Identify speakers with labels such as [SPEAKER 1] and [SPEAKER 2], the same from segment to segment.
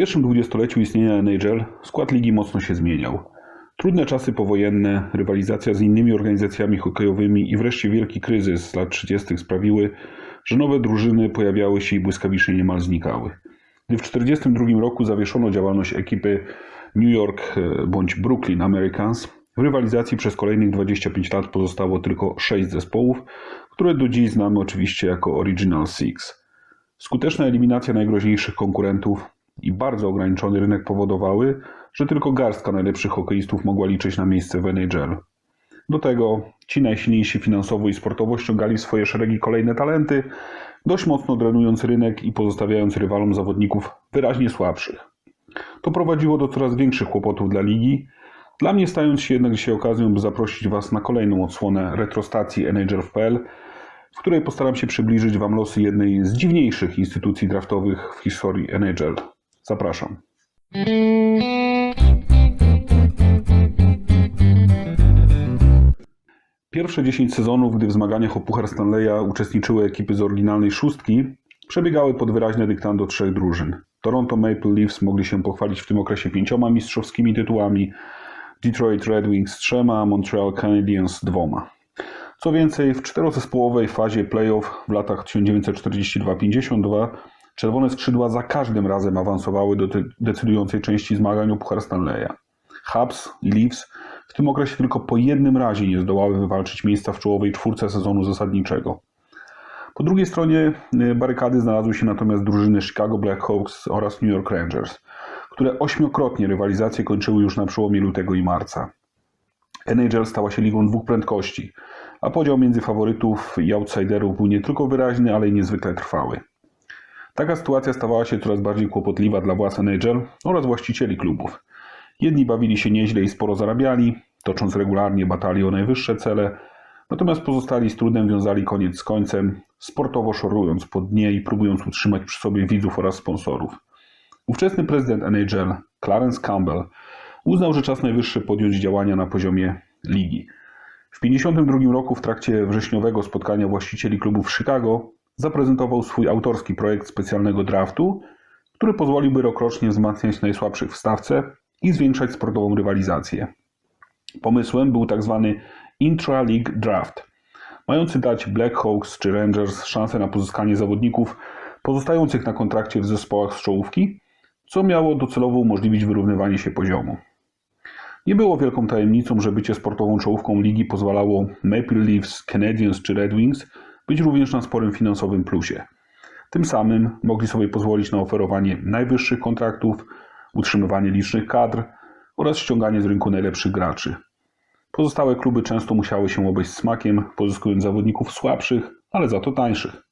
[SPEAKER 1] pierwszym dwudziestoleciu istnienia NHL skład ligi mocno się zmieniał. Trudne czasy powojenne, rywalizacja z innymi organizacjami hokejowymi i wreszcie wielki kryzys z lat 30. sprawiły, że nowe drużyny pojawiały się i błyskawicznie niemal znikały. Gdy w 1942 roku zawieszono działalność ekipy New York e, bądź Brooklyn Americans, w rywalizacji przez kolejnych 25 lat pozostało tylko 6 zespołów, które do dziś znamy oczywiście jako Original Six. Skuteczna eliminacja najgroźniejszych konkurentów i bardzo ograniczony rynek powodowały, że tylko garstka najlepszych hokeistów mogła liczyć na miejsce w NHL. Do tego ci najsilniejsi finansowo i sportowo ściągali w swoje szeregi kolejne talenty, dość mocno drenując rynek i pozostawiając rywalom zawodników wyraźnie słabszych. To prowadziło do coraz większych kłopotów dla ligi, dla mnie stając się jednak dzisiaj okazją, by zaprosić Was na kolejną odsłonę retrostacji NHL.pl, w której postaram się przybliżyć Wam losy jednej z dziwniejszych instytucji draftowych w historii NHL. Zapraszam. Pierwsze 10 sezonów, gdy w zmaganiach o Puchar Stanleya uczestniczyły ekipy z oryginalnej szóstki, przebiegały pod wyraźne dyktando trzech drużyn. Toronto Maple Leafs mogli się pochwalić w tym okresie pięcioma mistrzowskimi tytułami, Detroit Red Wings trzema, Montreal Canadiens dwoma. Co więcej, w czterozespołowej fazie playoff w latach 1942-52 czerwone skrzydła za każdym razem awansowały do decydującej części zmagań o Puchar Stanleya. Habs i Leafs w tym okresie tylko po jednym razie nie zdołały wywalczyć miejsca w czołowej czwórce sezonu zasadniczego. Po drugiej stronie y, barykady znalazły się natomiast drużyny Chicago Blackhawks oraz New York Rangers, które ośmiokrotnie rywalizację kończyły już na przełomie lutego i marca. NHL stała się ligą dwóch prędkości, a podział między faworytów i outsiderów był nie tylko wyraźny, ale i niezwykle trwały. Taka sytuacja stawała się coraz bardziej kłopotliwa dla władz NHL oraz właścicieli klubów. Jedni bawili się nieźle i sporo zarabiali, tocząc regularnie batalie o najwyższe cele, natomiast pozostali z trudem wiązali koniec z końcem, sportowo szorując po dnie i próbując utrzymać przy sobie widzów oraz sponsorów. Ówczesny prezydent NHL, Clarence Campbell, uznał, że czas najwyższy podjąć działania na poziomie ligi. W 1952 roku w trakcie wrześniowego spotkania właścicieli klubów w Chicago zaprezentował swój autorski projekt specjalnego draftu, który pozwoliłby rokrocznie wzmacniać najsłabszych w stawce i zwiększać sportową rywalizację. Pomysłem był tzw. intra-league draft, mający dać Blackhawks czy Rangers szansę na pozyskanie zawodników pozostających na kontrakcie w zespołach z czołówki, co miało docelowo umożliwić wyrównywanie się poziomu. Nie było wielką tajemnicą, że bycie sportową czołówką ligi pozwalało Maple Leafs, Canadiens czy Red Wings być również na sporym finansowym plusie. Tym samym mogli sobie pozwolić na oferowanie najwyższych kontraktów, utrzymywanie licznych kadr oraz ściąganie z rynku najlepszych graczy. Pozostałe kluby często musiały się obejść smakiem, pozyskując zawodników słabszych, ale za to tańszych.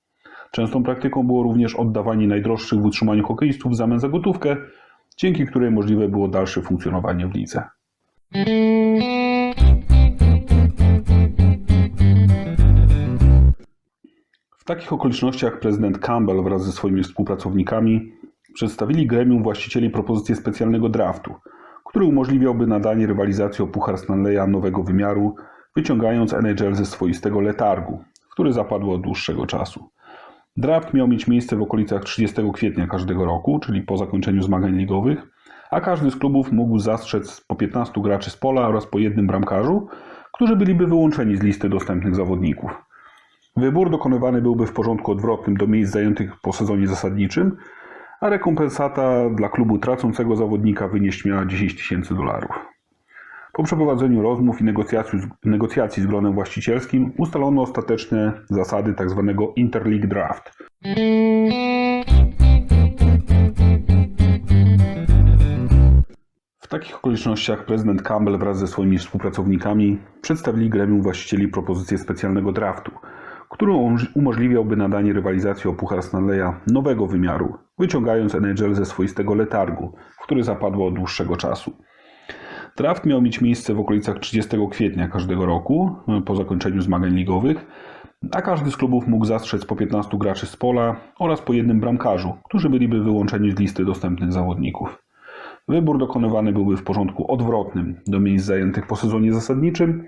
[SPEAKER 1] Częstą praktyką było również oddawanie najdroższych w utrzymaniu hokeistów w zamian za gotówkę, dzięki której możliwe było dalsze funkcjonowanie w lidze. Takich okolicznościach prezydent Campbell wraz ze swoimi współpracownikami przedstawili gremium właścicieli propozycję specjalnego draftu, który umożliwiałby nadanie rywalizacji o Puchar Stanleya nowego wymiaru, wyciągając NHL ze swoistego letargu, który zapadło od dłuższego czasu. Draft miał mieć miejsce w okolicach 30 kwietnia każdego roku, czyli po zakończeniu zmagań ligowych, a każdy z klubów mógł zastrzec po 15 graczy z pola oraz po jednym bramkarzu, którzy byliby wyłączeni z listy dostępnych zawodników. Wybór dokonywany byłby w porządku odwrotnym do miejsc zajętych po sezonie zasadniczym, a rekompensata dla klubu tracącego zawodnika wynieść miała 10 tysięcy dolarów. Po przeprowadzeniu rozmów i negocjacji, negocjacji z gronem właścicielskim ustalono ostateczne zasady tzw. Interleague Draft. W takich okolicznościach prezydent Campbell wraz ze swoimi współpracownikami przedstawili gremium właścicieli propozycję specjalnego draftu, umoż- umożliwiałby nadanie rywalizacji o Puchar Stanleya nowego wymiaru, wyciągając NHL ze swoistego letargu, w który zapadło od dłuższego czasu. Draft miał mieć miejsce w okolicach 30 kwietnia każdego roku, po zakończeniu zmagań ligowych, a każdy z klubów mógł zastrzec po 15 graczy z pola oraz po jednym bramkarzu, którzy byliby wyłączeni z listy dostępnych zawodników. Wybór dokonywany byłby w porządku odwrotnym do miejsc zajętych po sezonie zasadniczym,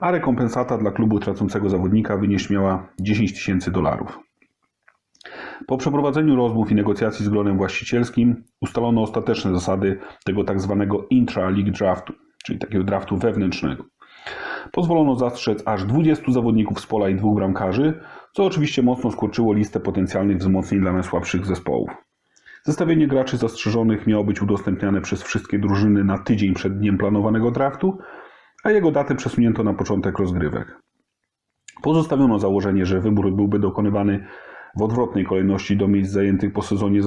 [SPEAKER 1] a rekompensata dla klubu tracącego zawodnika wynieść miała 10 tysięcy dolarów. Po przeprowadzeniu rozmów i negocjacji z gronem właścicielskim ustalono ostateczne zasady tego tak zwanego intra-league draftu, czyli takiego draftu wewnętrznego. Pozwolono zastrzec aż 20 zawodników z pola i dwóch bramkarzy, co oczywiście mocno skurczyło listę potencjalnych wzmocnień dla najsłabszych zespołów. Zestawienie graczy zastrzeżonych miało być udostępniane przez wszystkie drużyny na tydzień przed dniem planowanego draftu, a jego datę przesunięto na początek rozgrywek. Pozostawiono założenie, że wybór byłby dokonywany w odwrotnej kolejności do miejsc zajętych po sezonie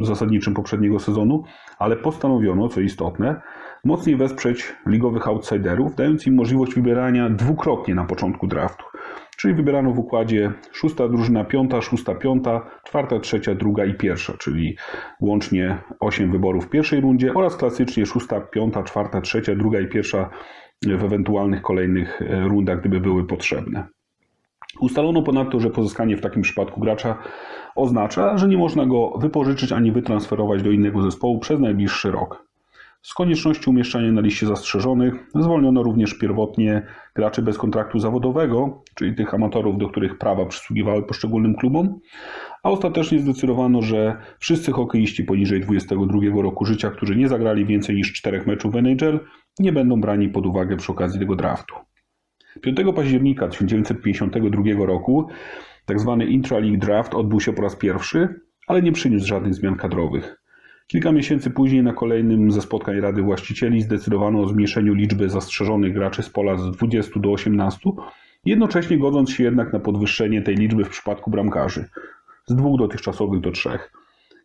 [SPEAKER 1] zasadniczym poprzedniego sezonu, ale postanowiono, co istotne, mocniej wesprzeć ligowych outsiderów, dając im możliwość wybierania dwukrotnie na początku draftu. Czyli wybierano w układzie szósta drużyna, piąta, szósta, piąta, czwarta, trzecia, druga i pierwsza, czyli łącznie osiem wyborów w pierwszej rundzie oraz klasycznie szósta, piąta, czwarta, trzecia, druga i pierwsza w ewentualnych kolejnych rundach, gdyby były potrzebne. Ustalono ponadto, że pozyskanie w takim przypadku gracza oznacza, że nie można go wypożyczyć ani wytransferować do innego zespołu przez najbliższy rok. Z konieczności umieszczania na liście zastrzeżonych zwolniono również pierwotnie graczy bez kontraktu zawodowego, czyli tych amatorów, do których prawa przysługiwały poszczególnym klubom, a ostatecznie zdecydowano, że wszyscy hokeiści poniżej 22 roku życia, którzy nie zagrali więcej niż 4 meczów w NHL, nie będą brani pod uwagę przy okazji tego draftu. 5 października 1952 roku tzw. Tak Intra-League Draft odbył się po raz pierwszy, ale nie przyniósł żadnych zmian kadrowych. Kilka miesięcy później na kolejnym ze spotkań Rady Właścicieli zdecydowano o zmniejszeniu liczby zastrzeżonych graczy z pola z 20 do 18, jednocześnie godząc się jednak na podwyższenie tej liczby w przypadku bramkarzy z dwóch dotychczasowych do trzech.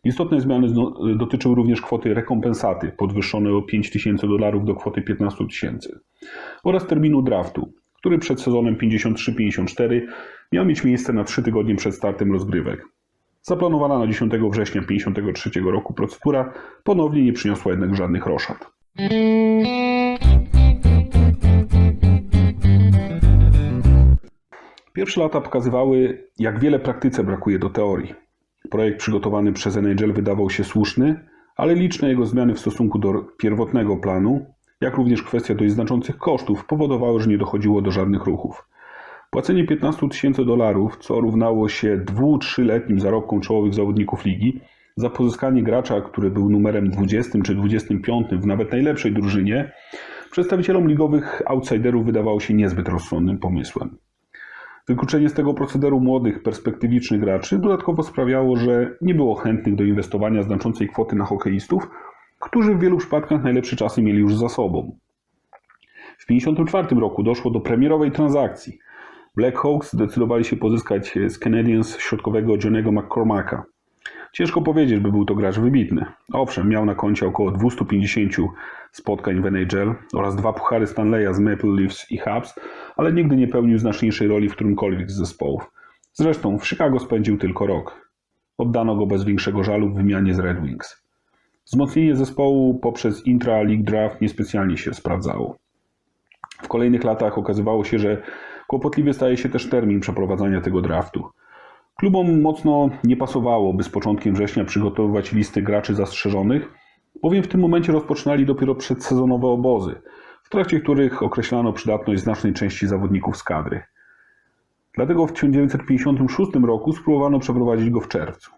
[SPEAKER 1] Istotne zmiany dotyczyły również kwoty rekompensaty, podwyższonej o 5 tysięcy dolarów do kwoty 15 tysięcy, oraz terminu draftu, który przed sezonem 53-54 miał mieć miejsce na 3 tygodnie przed startem rozgrywek. Zaplanowana na 10 września 1953 roku procedura ponownie nie przyniosła jednak żadnych roszad. Pierwsze lata pokazywały, jak wiele praktyce brakuje do teorii. Projekt przygotowany przez NHL wydawał się słuszny, ale liczne jego zmiany w stosunku do pierwotnego planu, jak również kwestia dość znaczących kosztów, powodowały, że nie dochodziło do żadnych ruchów. Płacenie 15 tysięcy dolarów, co równało się 2-3-letnim zarobkom czołowych zawodników ligi, za pozyskanie gracza, który był numerem 20 czy 25 w nawet najlepszej drużynie, przedstawicielom ligowych outsiderów wydawało się niezbyt rozsądnym pomysłem. Wykluczenie z tego procederu młodych, perspektywicznych graczy dodatkowo sprawiało, że nie było chętnych do inwestowania znaczącej kwoty na hokeistów, którzy w wielu przypadkach najlepsze czasy mieli już za sobą. W 1954 roku doszło do premierowej transakcji – Black Hawks zdecydowali się pozyskać z Canadiens środkowego Johnego McCormacka. Ciężko powiedzieć, by był to gracz wybitny. Owszem, miał na koncie około 250 spotkań w NHL oraz dwa puchary Stanleya z Maple Leafs i Habs, ale nigdy nie pełnił znaczniejszej roli w którymkolwiek z zespołów. Zresztą w Chicago spędził tylko rok. Oddano go bez większego żalu w wymianie z Red Wings. Wzmocnienie zespołu poprzez intra-league draft niespecjalnie się sprawdzało. W kolejnych latach okazywało się, że Kłopotliwy staje się też termin przeprowadzania tego draftu. Klubom mocno nie pasowało, by z początkiem września przygotowywać listy graczy zastrzeżonych, bowiem w tym momencie rozpoczynali dopiero przedsezonowe obozy, w trakcie których określano przydatność znacznej części zawodników z kadry. Dlatego w 1956 roku spróbowano przeprowadzić go w czerwcu.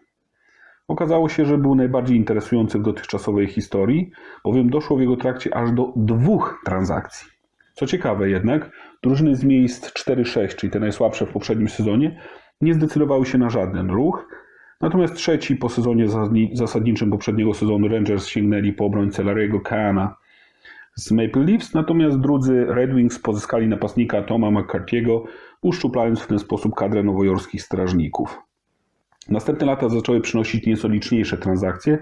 [SPEAKER 1] Okazało się, że był najbardziej interesujący w dotychczasowej historii, bowiem doszło w jego trakcie aż do dwóch transakcji. Co ciekawe jednak, drużyny z miejsc 4-6, czyli te najsłabsze w poprzednim sezonie, nie zdecydowały się na żaden ruch. Natomiast trzeci po sezonie zasadniczym poprzedniego sezonu Rangers sięgnęli po obrońcę Larry'ego Kahana z Maple Leafs, natomiast drudzy Red Wings pozyskali napastnika Toma McCarthy'ego, uszczuplając w ten sposób kadrę nowojorskich strażników. Następne lata zaczęły przynosić nieco liczniejsze transakcje,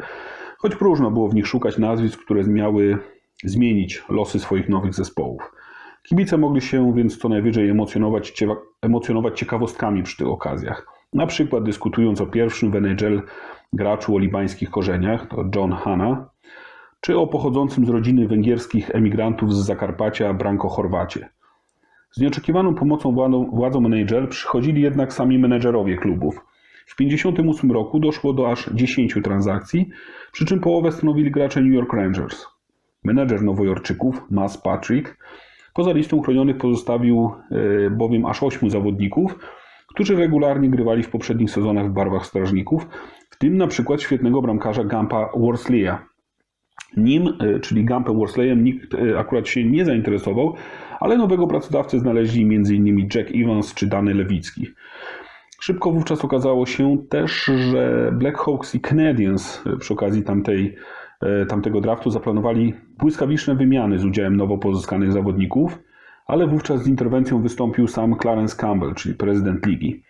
[SPEAKER 1] choć próżno było w nich szukać nazwisk, które miały zmienić losy swoich nowych zespołów. Kibice mogli się więc co najwyżej emocjonować, emocjonować ciekawostkami przy tych okazjach. Na przykład dyskutując o pierwszym w NHL graczu o libańskich korzeniach, to John Hanna, czy o pochodzącym z rodziny węgierskich emigrantów z Zakarpacia Branko Chorwacie. Z nieoczekiwaną pomocą władzą NHL przychodzili jednak sami menedżerowie klubów. W 1958 roku doszło do aż 10 transakcji, przy czym połowę stanowili gracze New York Rangers. Menedżer Nowojorczyków, Mas Patrick, Poza listą chronionych pozostawił e, bowiem aż ośmiu zawodników, którzy regularnie grywali w poprzednich sezonach w barwach strażników, w tym na przykład świetnego bramkarza Gampa Worsleya. Nim, e, czyli Gampem Worsleyem, nikt e, akurat się nie zainteresował, ale nowego pracodawcę znaleźli m.in. Jack Evans czy Dany Lewicki. Szybko wówczas okazało się też, że Black Hawks i Canadiens e, przy okazji tamtej, tamtego draftu zaplanowali błyskawiczne wymiany z udziałem nowo pozyskanych zawodników, ale wówczas z interwencją wystąpił sam Clarence Campbell, czyli prezydent ligi.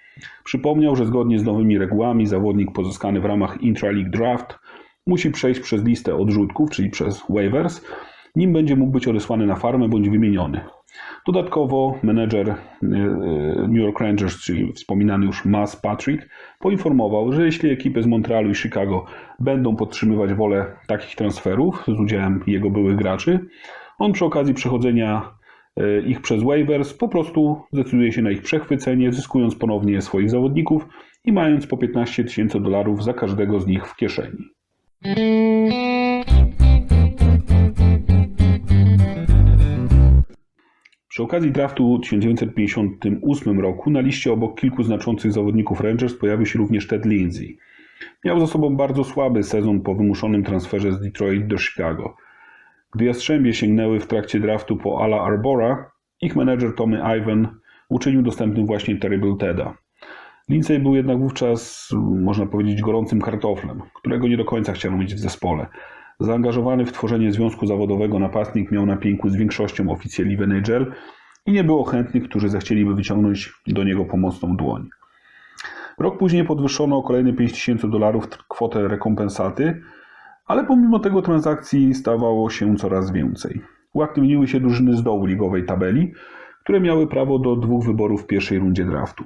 [SPEAKER 1] Przypomniał, że zgodnie z nowymi regułami zawodnik pozyskany w ramach Intra-League Draft musi przejść przez listę odrzutków, czyli przez waivers, nim będzie mógł być odesłany na farmę bądź wymieniony. Dodatkowo menedżer e, New York Rangers, czyli wspominany już Mas Patrick, poinformował, że jeśli ekipy z Montrealu i Chicago będą podtrzymywać wolę takich transferów z udziałem jego byłych graczy, on przy okazji przechodzenia e, ich przez waivers po prostu zdecyduje się na ich przechwycenie, zyskując ponownie swoich zawodników i mając po 15 tysięcy dolarów za każdego z nich w kieszeni. Przy okazji draftu w 1958 roku na liście obok kilku znaczących zawodników Rangers pojawił się również Ted Lindsay. Miał za sobą bardzo słaby sezon po wymuszonym transferze z Detroit do Chicago. Gdy Jastrzębie sięgnęły w trakcie draftu po Ala Arbora, ich menedżer Tommy Ivan uczynił dostępnym właśnie Terrible Teda. Lindsay był jednak wówczas, można powiedzieć, gorącym kartoflem, którego nie do końca chciano mieć w zespole. Zaangażowany w tworzenie związku zawodowego napastnik miał na pięku z większością oficjeli NHL i nie było chętnych, którzy zechcieliby wyciągnąć do niego pomocną dłoń. Rok później podwyższono o kolejne 5000 dolarów kwotę rekompensaty, ale pomimo tego transakcji stawało się coraz więcej. Uaktywniły się drużyny z dołu ligowej tabeli, które miały prawo do dwóch wyborów w pierwszej rundzie draftu.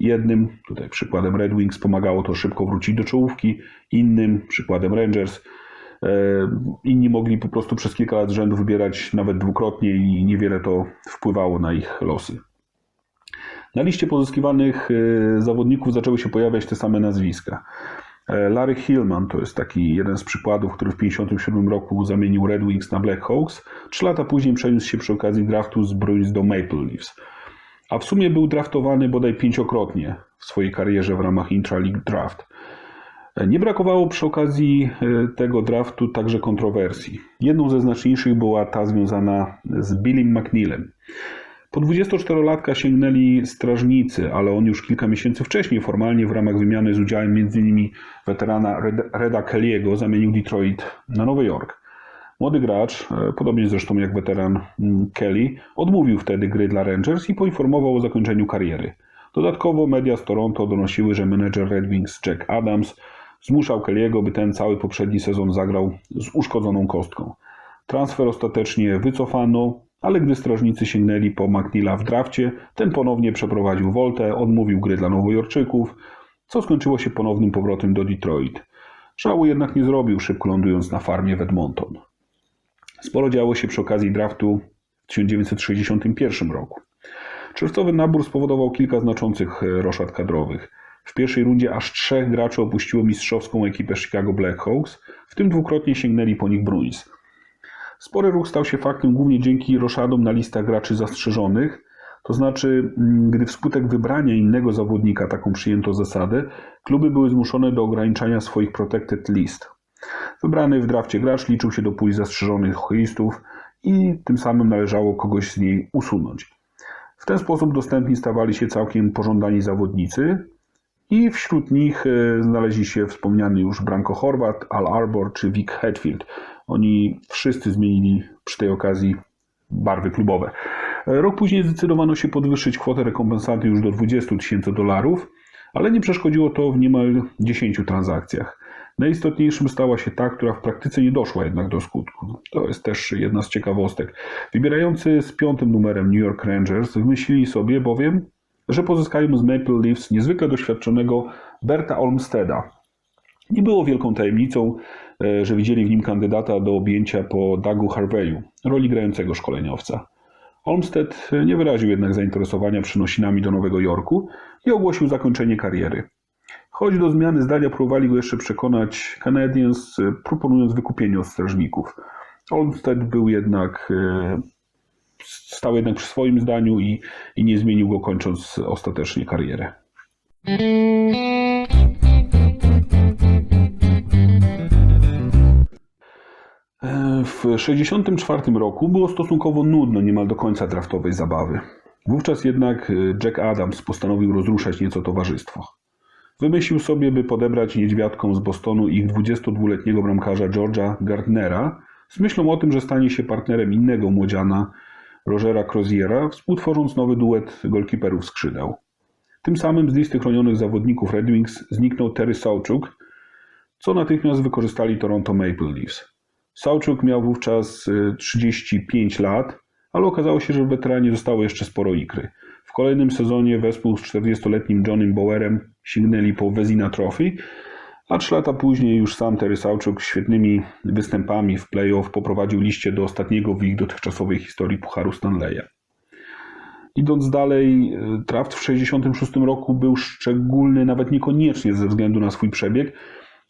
[SPEAKER 1] Jednym, tutaj przykładem Red Wings, pomagało to szybko wrócić do czołówki, innym, przykładem Rangers, inni mogli po prostu przez kilka lat rzędu wybierać nawet dwukrotnie i niewiele to wpływało na ich losy. Na liście pozyskiwanych e, zawodników zaczęły się pojawiać te same nazwiska. E, Larry Hillman to jest taki jeden z przykładów, który w 1957 roku zamienił Red Wings na Black Hawks. Trzy lata później przeniósł się przy okazji draftu z Bruins do Maple Leafs a w sumie był draftowany bodaj pięciokrotnie w swojej karierze w ramach Intra-League Draft. Nie brakowało przy okazji e, tego draftu także kontrowersji. Jedną ze znaczniejszych była ta związana z Billym McNeilem. Po 24-latka sięgnęli strażnicy, ale on już kilka miesięcy wcześniej formalnie w ramach wymiany z udziałem m.in. weterana Reda Kelly'ego zamienił Detroit na Nowy Jork. Młody gracz, e, podobnie zresztą jak weteran mm, Kelly, odmówił wtedy gry dla Rangers i poinformował o zakończeniu kariery. Dodatkowo media z Toronto donosiły, że menedżer Red Wings Jack Adams zmuszał Kelly'ego, by ten cały poprzedni sezon zagrał z uszkodzoną kostką. Transfer ostatecznie wycofano, ale gdy strażnicy sięgnęli po McNeila w drafcie, ten ponownie przeprowadził woltę, odmówił gry dla Nowojorczyków, co skończyło się ponownym powrotem do Detroit. Żały jednak nie zrobił, szybko lądując na farmie w Edmonton. Sporo działo się przy okazji draftu w 1961 roku. Czerwcowy nabór spowodował kilka znaczących e, roszad kadrowych. W pierwszej rundzie aż trzech graczy opuściło mistrzowską ekipę Chicago Blackhawks, w tym dwukrotnie sięgnęli po nich Bruins. Spory ruch stał się faktem głównie dzięki roszadom na listach graczy zastrzeżonych, to znaczy, mm, gdy wskutek wybrania innego zawodnika taką przyjęto zasadę, kluby były zmuszone do ograniczania swoich protected list. Wybrany w drafcie gracz liczył się do puli zastrzeżonych hokeistów i tym samym należało kogoś z niej usunąć. W ten sposób dostępni stawali się całkiem pożądani zawodnicy i wśród nich e, znaleźli się wspomniany już Branko Horvat, Al Arbor czy Vic Hetfield. Oni wszyscy zmienili przy tej okazji barwy klubowe. Rok później zdecydowano się podwyższyć kwotę rekompensaty już do 20 tysięcy dolarów, ale nie przeszkodziło to w niemal 10 transakcjach. Najistotniejszym stała się ta, która w praktyce nie doszła jednak do skutku. To jest też jedna z ciekawostek. Wybierający z piątym numerem New York Rangers wymyślili sobie bowiem, że pozyskają z Maple Leafs niezwykle doświadczonego Berta Olmsteda. Nie było wielką tajemnicą, e, że widzieli w nim kandydata do objęcia po Dougu Harveyu, roli grającego szkoleniowca. Olmsted nie wyraził jednak zainteresowania przynosinami do Nowego Jorku i ogłosił zakończenie kariery. Choć do zmiany zdania próbowali go jeszcze przekonać Canadiens, proponując wykupienie od strażników. Olmsted był jednak e, stał jednak przy swoim zdaniu i, i nie zmienił go, kończąc ostatecznie karierę. W 1964 roku było stosunkowo nudno niemal do końca draftowej zabawy. Wówczas jednak e, Jack Adams postanowił rozruszać nieco towarzystwo. Wymyślił sobie, by podebrać niedźwiadkom z Bostonu ich 22-letniego bramkarza George'a Gardnera z myślą o tym, że stanie się partnerem innego młodziana Rogera Croziera, współtworząc nowy duet golkiperów skrzydeł. Tym samym z listy chronionych zawodników Red Wings zniknął Terry Sawchuk, co natychmiast wykorzystali Toronto Maple Leafs. Sawchuk miał wówczas y, 35 lat, ale okazało się, że w weteranie zostało jeszcze sporo ikry. W kolejnym sezonie wespół z 40-letnim Johnnym Bowerem sięgnęli po Vezina Trophy, a trzy lata później już sam Terry Sawchuk świetnymi występami w playoff poprowadził liście do ostatniego w ich dotychczasowej historii Pucharu Stanleya. Idąc dalej, draft w 1966 roku był szczególny nawet niekoniecznie ze względu na swój przebieg,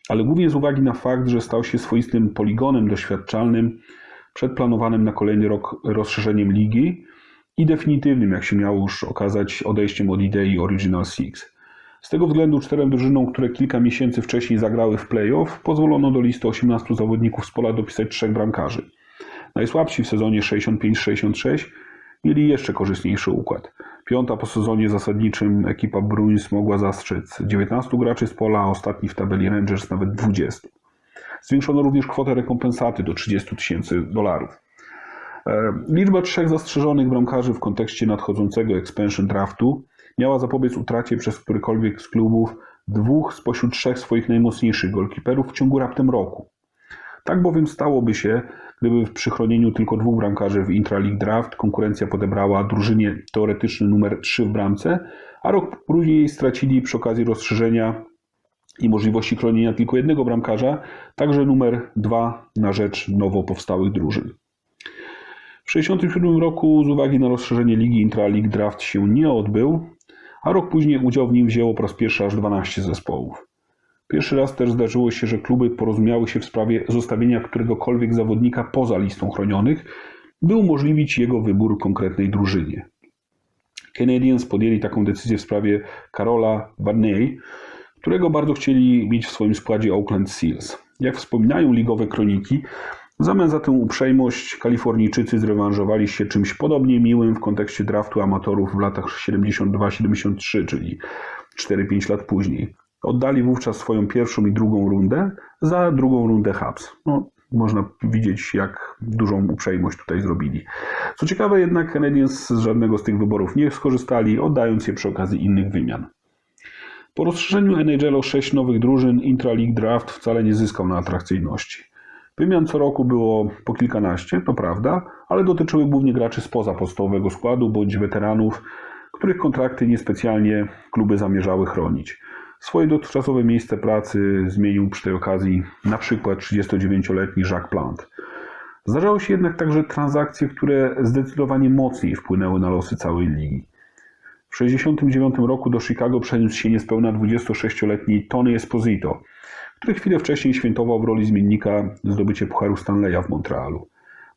[SPEAKER 1] ale głównie z uwagi na fakt, że stał się swoistym poligonem doświadczalnym przed planowanym na kolejny rok rozszerzeniem ligi i definitywnym, jak się miało już okazać, odejściem od idei Original Six. Z tego względu czterem drużynom, które kilka miesięcy wcześniej zagrały w playoff, pozwolono do listy 18 zawodników z pola dopisać trzech bramkarzy. Najsłabsi w sezonie 65-66 mieli jeszcze korzystniejszy układ. Piąta po sezonie zasadniczym ekipa Bruins mogła zastrzec 19 graczy z pola, a ostatni w tabeli Rangers nawet 20. Zwiększono również kwotę rekompensaty do 30 tysięcy dolarów. E, Liczba trzech zastrzeżonych bramkarzy w kontekście nadchodzącego expansion draftu miała zapobiec utracie przez którykolwiek z klubów dwóch spośród trzech swoich najmocniejszych golkiperów w ciągu raptem roku. Tak bowiem stałoby się, gdyby przy chronieniu tylko dwóch bramkarzy w Intraleague Draft konkurencja podebrała drużynie teoretyczny numer 3 w bramce, a rok później stracili przy okazji rozszerzenia i możliwości chronienia tylko jednego bramkarza, także numer 2 na rzecz nowo powstałych drużyn. W 1967 roku z uwagi na rozszerzenie ligi Intraleague Draft się nie odbył, a rok później udział w nim wzięło po raz pierwszy aż 12 zespołów. Pierwszy raz też zdarzyło się, że kluby porozumiały się w sprawie zostawienia któregokolwiek zawodnika poza listą chronionych, by umożliwić jego wybór konkretnej drużynie. Canadiens podjęli taką decyzję w sprawie Karola Barney, którego bardzo chcieli mieć w swoim składzie Oakland Seals. Jak wspominają ligowe kroniki, w zamian za tę uprzejmość Kalifornijczycy zrewanżowali się czymś podobnie miłym w kontekście draftu amatorów w latach 72-73, czyli 4-5 lat później. Oddali wówczas swoją pierwszą i drugą rundę za drugą rundę Habs. No, można widzieć, jak dużą uprzejmość tutaj zrobili. Co ciekawe, jednak Canadiens z żadnego z tych wyborów nie skorzystali, oddając je przy okazji innych wymian. Po rozszerzeniu NHL o 6 nowych drużyn, Intra-League Draft wcale nie zyskał na atrakcyjności. Wymian co roku było po kilkanaście, to prawda, ale dotyczyły głównie graczy spoza podstawowego składu bądź weteranów, których kontrakty niespecjalnie kluby zamierzały chronić. Swoje dotychczasowe miejsce pracy zmienił przy tej okazji przykład 39-letni Jacques Plant. Zdarzały się jednak także transakcje, które zdecydowanie mocniej wpłynęły na losy całej ligi. W 1969 roku do Chicago przeniósł się niespełna 26-letni Tony Esposito, który chwilę wcześniej świętował w roli zmiennika zdobycie Pucharu Stanleya w Montrealu.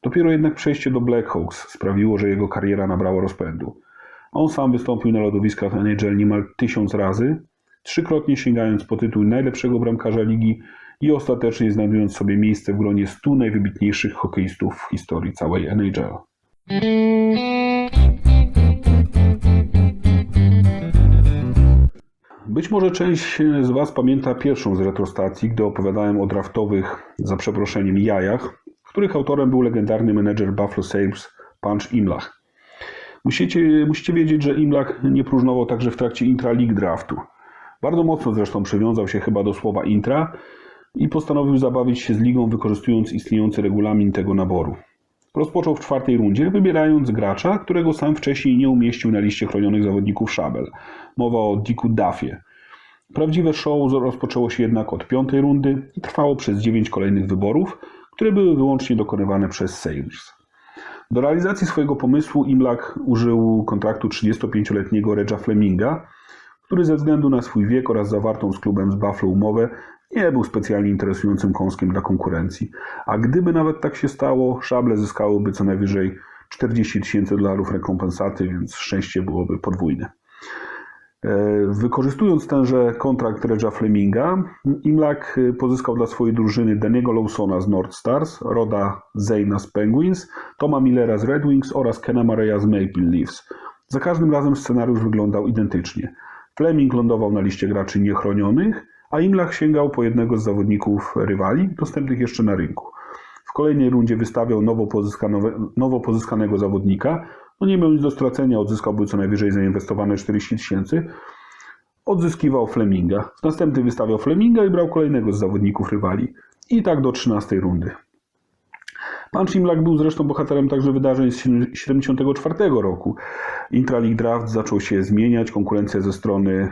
[SPEAKER 1] Dopiero jednak przejście do Blackhawks sprawiło, że jego kariera nabrała rozpędu. On sam wystąpił na lodowiskach NHL niemal tysiąc razy, trzykrotnie sięgając po tytuł najlepszego bramkarza ligi i ostatecznie znajdując sobie miejsce w gronie 100 najwybitniejszych hokeistów w historii całej NHL. Być może część z Was pamięta pierwszą z retrostacji, gdy opowiadałem o draftowych, za przeproszeniem, jajach, których autorem był legendarny menedżer Buffalo Sabres Punch Imlach. Musicie, musicie wiedzieć, że Imlach nie próżnował także w trakcie intra-league draftu. Bardzo mocno zresztą przywiązał się chyba do słowa intra i postanowił zabawić się z ligą, wykorzystując istniejący regulamin tego naboru. Rozpoczął w czwartej rundzie, wybierając gracza, którego sam wcześniej nie umieścił na liście chronionych zawodników Szabel. Mowa o Dicku Duffie. Prawdziwe show rozpoczęło się jednak od piątej rundy i trwało przez dziewięć kolejnych wyborów, które były wyłącznie dokonywane przez Sabres. Do realizacji swojego pomysłu Imlak użył kontraktu 35-letniego Regia Fleminga, który ze względu na swój wiek oraz zawartą z klubem z Buffalo umowę nie był specjalnie interesującym kąskiem dla konkurencji. A gdyby nawet tak się stało, szable zyskałyby co najwyżej 40 tysięcy dolarów rekompensaty, więc szczęście byłoby podwójne. E, Wykorzystując tenże kontrakt Reggia Fleminga, Imlak e, pozyskał dla swojej drużyny Daniego Lawsona z North Stars, Roda Zayna z Penguins, Toma Millera z Red Wings oraz Kena Mareya z Maple Leafs. Za każdym razem scenariusz wyglądał identycznie. Fleming lądował na liście graczy niechronionych, a Imlach sięgał po jednego z zawodników rywali, dostępnych jeszcze na rynku. W kolejnej rundzie wystawiał nowo, nowo pozyskanego zawodnika, no nie miał nic do stracenia, odzyskałby co najwyżej zainwestowane 40 tysięcy. Odzyskiwał Fleminga. W następny wystawiał Fleminga i brał kolejnego z zawodników rywali. I tak do 13 rundy. Pan Szimlak był zresztą bohaterem także wydarzeń z 1974 roku. Intraleague Draft zaczął się zmieniać, konkurencja ze strony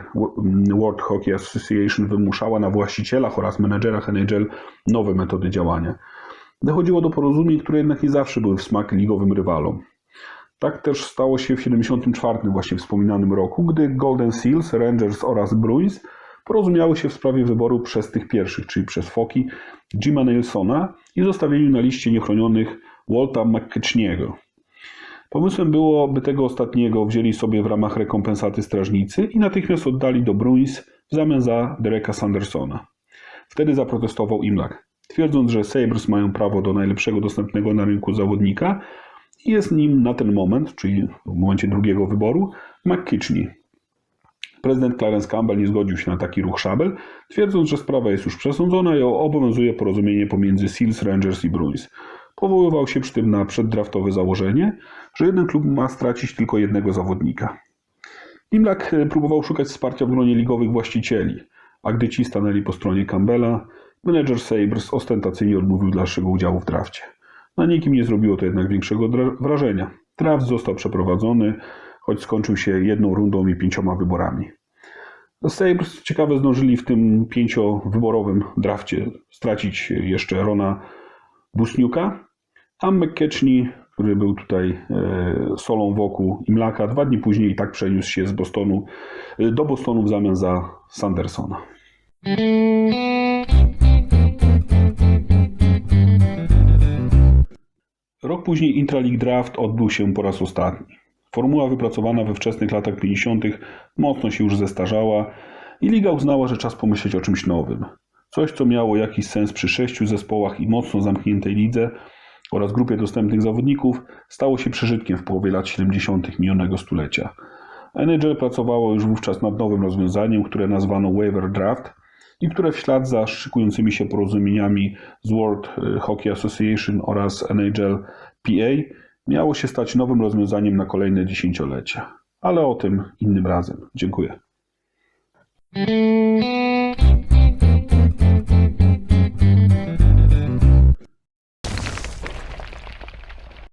[SPEAKER 1] World Hockey Association wymuszała na właścicielach oraz menedżerach NHL nowe metody działania. Dochodziło do porozumień, które jednak nie zawsze były w smak ligowym rywalom. Tak też stało się w 1974 właśnie wspominanym roku, gdy Golden Seals, Rangers oraz Bruins porozumiały się w sprawie wyboru przez tych pierwszych, czyli przez Foki, Jima Nelsona i zostawieniu na liście niechronionych Walta McKechniego. Pomysłem było, by tego ostatniego wzięli sobie w ramach rekompensaty strażnicy i natychmiast oddali do Bruins w zamian za Dereka Sandersona. Wtedy zaprotestował Imlak, twierdząc, że Sabres mają prawo do najlepszego dostępnego na rynku zawodnika i jest nim na ten moment, czyli w momencie drugiego wyboru, McKitchney. Prezydent Clarence Campbell nie zgodził się na taki ruch szabel, twierdząc, że sprawa jest już przesądzona i obowiązuje porozumienie pomiędzy Seals, Rangers i Bruins. Powoływał się przy tym na przeddraftowe założenie, że jeden klub ma stracić tylko jednego zawodnika. Imlak próbował szukać wsparcia w gronie ligowych właścicieli, a gdy ci stanęli po stronie Campbella, menedżer Sabres ostentacyjnie odmówił dalszego udziału w drafcie. Na nikim nie zrobiło to jednak większego wrażenia. Draft został przeprowadzony, choć skończył się jedną rundą i pięcioma wyborami. Sabres ciekawe zdążyli w tym pięciowyborowym drafcie stracić jeszcze Rona Busniuka, a McKechnie, który był tutaj e, solą wokół Imlaka, dwa dni później i tak przeniósł się z Bostonu e, do Bostonu w zamian za Sandersona. Rok później Intraleague Draft odbył się po raz ostatni. Formuła wypracowana we wczesnych latach 50. mocno się już zestarzała i liga uznała, że czas pomyśleć o czymś nowym. Coś, co miało jakiś sens przy sześciu zespołach i mocno zamkniętej lidze oraz grupie dostępnych zawodników, stało się przeżytkiem w połowie lat 70. minionego stulecia. NHL pracowało już wówczas nad nowym rozwiązaniem, które nazwano Waiver Draft i które w ślad za szykującymi się porozumieniami z World Hockey Association oraz NHL PA miało się stać nowym rozwiązaniem na kolejne dziesięciolecia. Ale o tym innym razem. Dziękuję.